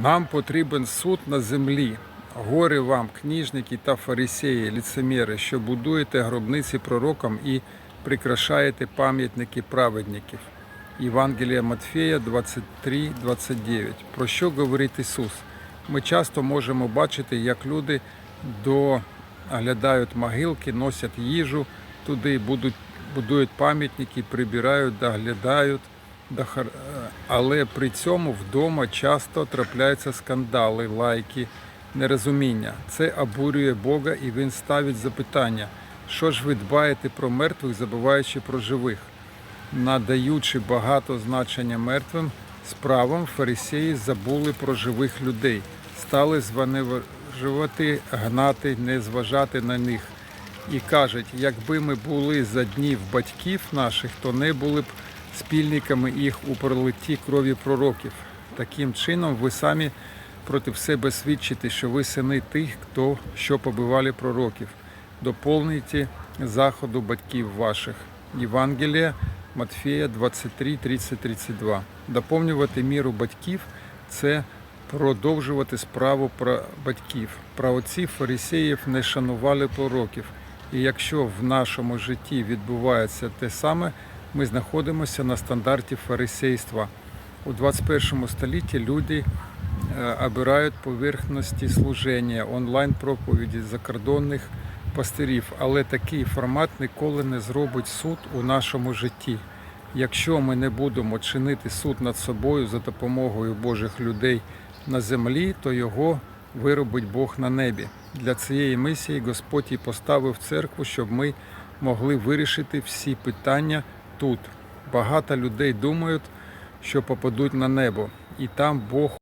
Нам потрібен суд на землі. Горе вам, книжники та фарисеї, ліцеміри, що будуєте гробниці пророкам і прикрашаєте пам'ятники праведників. Євангелія Матфея 23-29. Про що говорить Ісус? Ми часто можемо бачити, як люди доглядають могилки, носять їжу туди, будуть, будують пам'ятники, прибирають, доглядають. Але при цьому вдома часто трапляються скандали, лайки, нерозуміння. Це обурює Бога і він ставить запитання, що ж ви дбаєте про мертвих, забуваючи про живих. Надаючи багато значення мертвим справам, фарисеї забули про живих людей, стали званиважувати, гнати, не зважати на них. І кажуть, якби ми були за днів батьків наших, то не були б спільниками їх у пролитті крові пророків. Таким чином, ви самі проти себе свідчите, що ви сини тих, хто що побивали пророків. Доповнюйте заходу батьків ваших. Євангелія Матфея 23, 30, 32. Доповнювати міру батьків це продовжувати справу про батьків. Праотці фарисеїв не шанували пророків. І якщо в нашому житті відбувається те саме, ми знаходимося на стандарті фарисейства. У 21 столітті люди е, обирають поверхності служення, онлайн-проповіді закордонних пастирів, але такий формат ніколи не зробить суд у нашому житті. Якщо ми не будемо чинити суд над собою за допомогою Божих людей на землі, то його виробить Бог на небі. Для цієї місії Господь і поставив церкву, щоб ми могли вирішити всі питання тут. Багато людей думають, що попадуть на небо, і там Бог